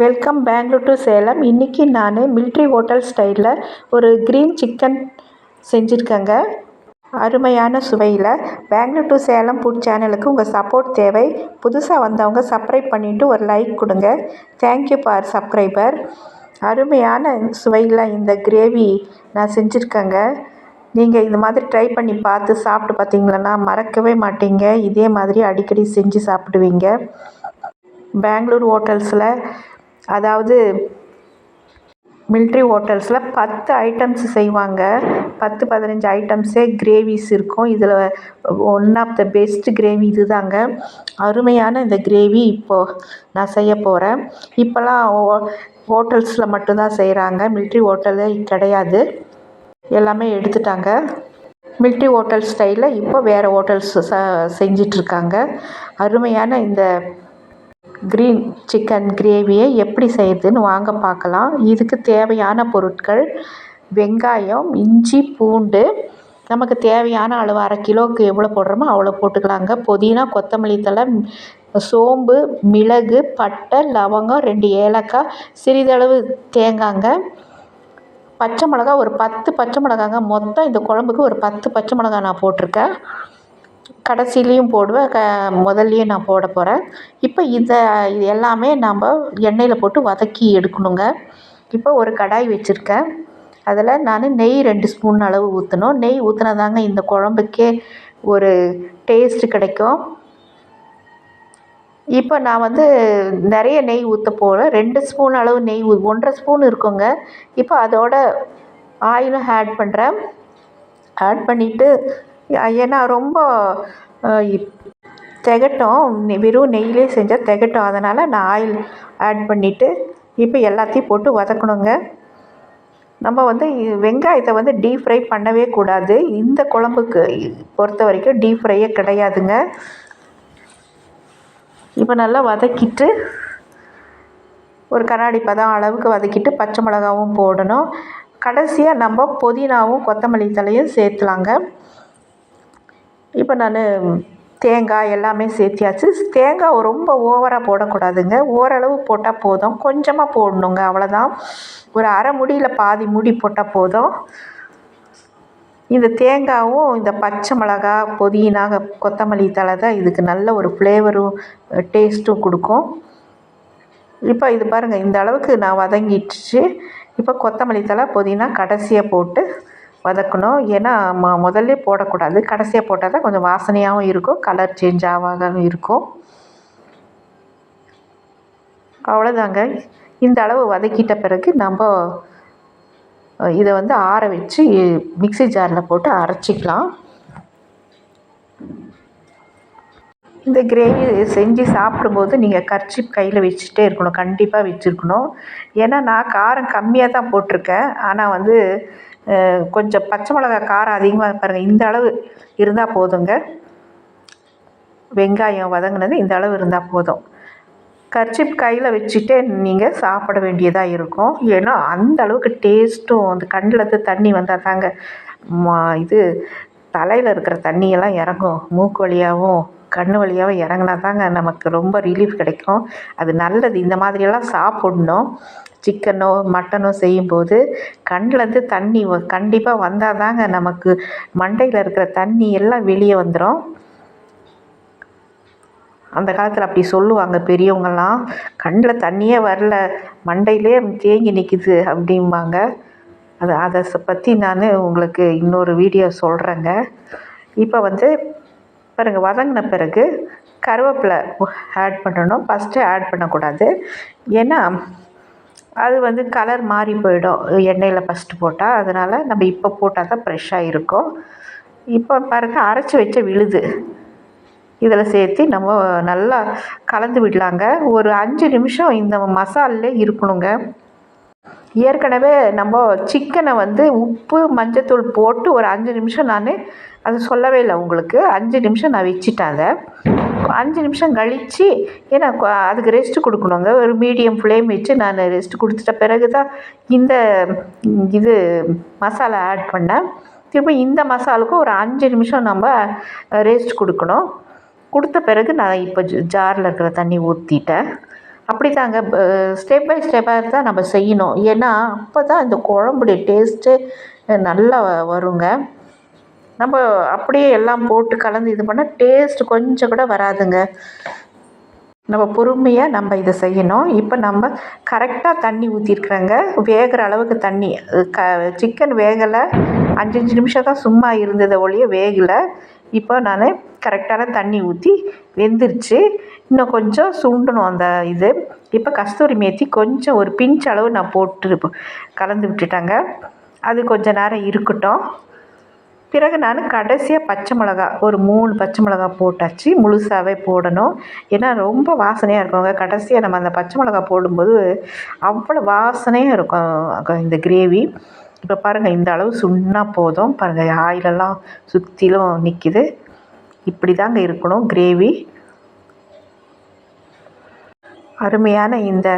Welcome Bangalore to Salem. இன்றைக்கி நான் military hotel ஸ்டைலில் ஒரு க்ரீன் சிக்கன் செஞ்சுருக்கேங்க. அருமையான சுவையில். பெங்களூர் டு சேலம் ஃபுட் சேனலுக்கு உங்கள் சப்போர்ட் தேவை. புதுசாக வந்தவங்க சப்ஸ்கிரைப் பண்ணிவிட்டு ஒரு லைக் கொடுங்க. தேங்க்யூ ஃபார் சப்ஸ்கிரைபர் அருமையான சுவையில் இந்த கிரேவி நான் செஞ்சுருக்கேங்க. நீங்கள் இந்த மாதிரி ட்ரை பண்ணி பார்த்து சாப்பிட்டு பார்த்தீங்களன்னா மறக்கவே மாட்டீங்க. இதே மாதிரி அடிக்கடி செஞ்சு சாப்பிடுவீங்க. பெங்களூர் ஹோட்டல்ஸில் அதாவது மில்ட்ரி ஹோட்டல்ஸில் பத்து ஐட்டம்ஸ் செய்வாங்க. பத்து பதினஞ்சு ஐட்டம்ஸே கிரேவிஸ் இருக்கும். இதில் one of the best gravy இது தாங்க அருமையான இந்த கிரேவி இப்போது நான் செய்ய போகிறேன் இப்போல்லாம் ஹோட்டல்ஸில் மட்டும்தான் செய்கிறாங்க மில்ட்ரி ஹோட்டலே கிடையாது. எல்லாமே எடுத்துட்டாங்க. மில்ட்ரி ஹோட்டல் ஸ்டைலில் இப்போ வேறு ஹோட்டல்ஸ் ச செஞ்சிட்ருக்காங்க அருமையான இந்த க்ரீன் சிக்கன் கிரேவியை எப்படி செய்கிறதுன்னு வாங்க பார்க்கலாம். இதுக்கு தேவையான பொருட்கள் வெங்காயம் இஞ்சி பூண்டு. நமக்கு தேவையான அளவு அரை கிலோவுக்கு எவ்வளோ போடுறோமோ அவ்வளோ போட்டுக்கலாங்க. புதினா கொத்தமல்லி தழை சோம்பு மிளகு பட்டை லவங்கம் ரெண்டு ஏலக்காய் சிறிதளவு தேங்காய்ங்க பச்சை மிளகா ஒரு பத்து பச்சை மிளகாங்க. மொத்தம் இந்த குழம்புக்கு ஒரு பத்து பச்சை மிளகா நான் போட்டிருக்கேன். கடைசிலையும் போடுவேன் க முதல்லையும் நான் போட போகிறேன் இப்போ இதை இது எல்லாமே நம்ம எண்ணெயில் போட்டு வதக்கி எடுக்கணுங்க. இப்போ ஒரு கடாய் வச்சுருக்கேன். அதில் நான் நெய் ரெண்டு ஸ்பூன் அளவு ஊற்றணும் நெய் ஊற்றினதாங்க இந்த குழம்புக்கே ஒரு டேஸ்ட்டு கிடைக்கும். இப்போ நான் வந்து நிறைய நெய் ஊற்ற போகிறேன் ரெண்டு ஸ்பூன் அளவு நெய் ஒன்றரை ஸ்பூன் இருக்குங்க. இப்போ அதோட ஆயிலும் ஆட் பண்ணுறேன் ஆட் பண்ணிவிட்டு ஏன்னா ரொம்ப திகட்டும். வெறும் நெய்யிலே செஞ்சால் திகட்டும். அதனால் நான் ஆயில் ஆட் பண்ணிவிட்டு இப்போ எல்லாத்தையும் போட்டு வதக்கணுங்க. நம்ம வந்து வெங்காயத்தை வந்து டீப் ஃப்ரை பண்ணவே கூடாது. இந்த குழம்புக்கு பொறுத்த வரைக்கும் டீப் ஃப்ரையே கிடையாதுங்க. இப்போ நல்லா வதக்கிட்டு ஒரு கண்ணாடி பதம் அளவுக்கு வதக்கிட்டு பச்சை மிளகாவும் போடணும். கடைசியாக நம்ம புதினாவும் கொத்தமல்லி தலையும் சேர்த்துலாங்க. இப்போ நான் தேங்காய் எல்லாமே சேர்த்தியாச்சு. தேங்காய் ரொம்ப ஓவராக போடக்கூடாதுங்க. ஓரளவு போட்டால் போதும். கொஞ்சமாக போடணுங்க அவ்வளோதான் ஒரு அரை முடியில் பாதி முடி போட்டால் போதும். இந்த தேங்காயும் இந்த பச்சை மிளகா புதினா கொத்தமல்லி தழை தான் இதுக்கு நல்ல ஒரு ஃப்ளேவரும் டேஸ்ட்டும் கொடுக்கும். இப்போ இது பாருங்கள் இந்த அளவுக்கு நான் வதங்கிடுச்சு. இப்போ கொத்தமல்லி தழை புதினா கடைசியாக போட்டு வதக்கணும். ஏன்னா ம முதல்ல போடக்கூடாது. கடைசியாக போட்டால் தான் கொஞ்சம் வாசனையாகவும் இருக்கும். கலர் சேஞ்ச் ஆகாமல் இருக்கும். அவ்வளோதாங்க இந்த அளவு வதக்கிட்ட பிறகு நம்ம இதை வந்து ஆற வச்சு மிக்சி ஜாரில் போட்டு அரைச்சிக்கலாம். இந்த கிரேவி செஞ்சு சாப்பிடும்போது நீங்கள் கர்ச்சிப் கையில் வச்சுட்டே இருக்கணும். கண்டிப்பாக வச்சுருக்கணும். ஏன்னா நான் காரம் கம்மியாக தான் போட்டிருக்கேன். ஆனால் வந்து கொஞ்சம் பச்சை மிளகா காரம் அதிகமாக பாருங்கள் இந்த அளவு இருந்தால் போதுங்க. வெங்காயம் வதங்கினது இந்த அளவு இருந்தால் போதும். கர்ச்சிப் கையில் வச்சுட்டே நீங்கள் சாப்பிட வேண்டியதாக இருக்கும். ஏன்னா அந்த அளவுக்கு டேஸ்ட்டும் அந்த கண்ணில் தண்ணி வந்தால் தாங்க இது தலையில் இருக்கிற தண்ணியெல்லாம் இறங்கும். மூக்கு வழியாகவும் கண் வழியாகவும் இறங்கினா தாங்க நமக்கு ரொம்ப ரிலீஃப் கிடைக்கும். அது நல்லது. இந்த மாதிரியெல்லாம் சாப்பிட்ணும். சிக்கனோ மட்டனோ செய்யும்போது கண்ணிலேருந்து தண்ணி கண்டிப்பாக வந்தால் தாங்க நமக்கு மண்டையில் இருக்கிற தண்ணி எல்லாம் வெளியே வந்துடும் அந்த காலத்தில் அப்படி சொல்லுவாங்க பெரியவங்கள்லாம் கண்ணில் தண்ணியே வரல. மண்டையிலே தேங்கி நிற்கிது அப்படிம்பாங்க. அது அதை பற்றி நான் உங்களுக்கு இன்னொரு வீடியோ சொல்கிறேங்க இப்போ வந்து பாருங்கள் வதங்கின பிறகு கருவேப்பிலை ஆட் பண்ணணும். ஃபஸ்ட்டு ஆட் பண்ணக்கூடாது. ஏன்னா அது வந்து கலர் மாறி போயிடும். எண்ணெயில் ஃபஸ்ட்டு போட்டால் அதனால் நம்ம இப்போ போட்டால் தான் ஃப்ரெஷ்ஷாக இருக்கும். இப்போ பாருங்கள் அரைச்சி வச்ச விழுது. இதில் சேர்த்து நம்ம நல்லா கலந்து விடலாங்க. ஒரு அஞ்சு நிமிஷம் இந்த மசாலே இருக்கணுங்க. ஏற்கனவே நம்ம சிக்கனை வந்து உப்பு மஞ்சத்தூள் போட்டு ஒரு அஞ்சு நிமிஷம் நான் அது சொல்லவே இல்லை உங்களுக்கு. அஞ்சு நிமிஷம் நான் வச்சுட்டேன் அதை. அஞ்சு நிமிஷம் கழித்து ஏன்னா அதுக்கு ரெஸ்ட்டு கொடுக்கணுங்க. ஒரு மீடியம் ஃப்ளேம் வச்சு நான் ரெஸ்ட்டு கொடுத்துட்ட பிறகு தான் இந்த இது மசாலா ஆட் பண்ணேன். திரும்ப இந்த மசாலுக்கும் ஒரு அஞ்சு நிமிஷம் நம்ம ரெஸ்ட் கொடுக்கணும். கொடுத்த பிறகு நான் இப்போ ஜாரில் இருக்கிற தண்ணி ஊற்றிட்டேன் அப்படி தாங்க ஸ்டெப் பை ஸ்டெப்பாக தான் நம்ம செய்யணும். ஏன்னா அப்போ தான் இந்த குழம்புடைய டேஸ்ட்டு நல்லா வருங்க. நம்ம அப்படியே எல்லாம் போட்டு கலந்து இது பண்ணால் டேஸ்ட் கொஞ்சம் கூட வராதுங்க. நம்ம பொறுமையாக நம்ம இதை செய்யணும். இப்போ நம்ம கரெக்டாக தண்ணி ஊற்றிருக்குறேங்க வேகிற அளவுக்கு தண்ணி. க சிக்கன் வேகலை. அஞ்சு அஞ்சு நிமிஷம் தான் சும்மா இருந்ததை ஒழிய வேகலை. இப்போ நான் கரெக்டான தண்ணி ஊற்றி வெந்துருச்சு. இன்னும் கொஞ்சம் சுண்டணும் அந்த இது. இப்போ கஸ்தூரி மேத்தி கொஞ்சம் ஒரு பிஞ்ச் அளவு நான் போட்டு கலந்து விட்டுட்டேங்க. அது கொஞ்சம் நேரம் இருக்கட்டும். பிறகு நான் கடைசியாக பச்சை மிளகா ஒரு மூணு பச்சை மிளகா போட்டாச்சு. முழுசாகவே போடணும். ஏன்னா ரொம்ப வாசனையாக இருக்குங்க. கடைசியாக நம்ம அந்த பச்சை மிளகா போடும்போது அவ்வளோ வாசனையாக இருக்கும் இந்த கிரேவி. இப்போ பாருங்கள் இந்த அளவு சுண்ணா போதும். பாருங்கள் ஆயிலெல்லாம் சுற்றிலும் நிற்கிது இப்படி தாங்க இருக்கணும் கிரேவி அருமையான இந்த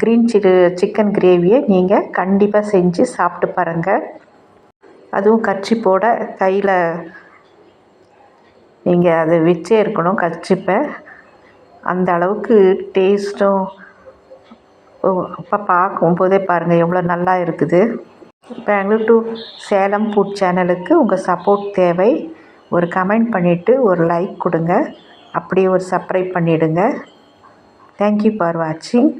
க்ரீன் சில்லி சிக்கன் கிரேவியை நீங்கள் கண்டிப்பாக செஞ்சு சாப்பிட்டு பாருங்கள் அதுவும் கர்ச்சிப்போட கையில் நீங்கள் அதை வச்சே இருக்கணும் கர்ச்சிப்பை. அந்த அளவுக்கு டேஸ்ட்டும் அப்போ பார்க்கும்போதே பாருங்கள் எவ்வளோ நல்லா இருக்குது. பெங்களூர் டு சேலம் ஃபுட் சேனலுக்கு உங்கள் சப்போர்ட் தேவை. ஒரு கமெண்ட் பண்ணிவிட்டு ஒரு லைக் கொடுங்க. அப்படியே ஒரு சப்ரைப் பண்ணிவிடுங்க தேங்க்யூ ஃபார் வாட்சிங்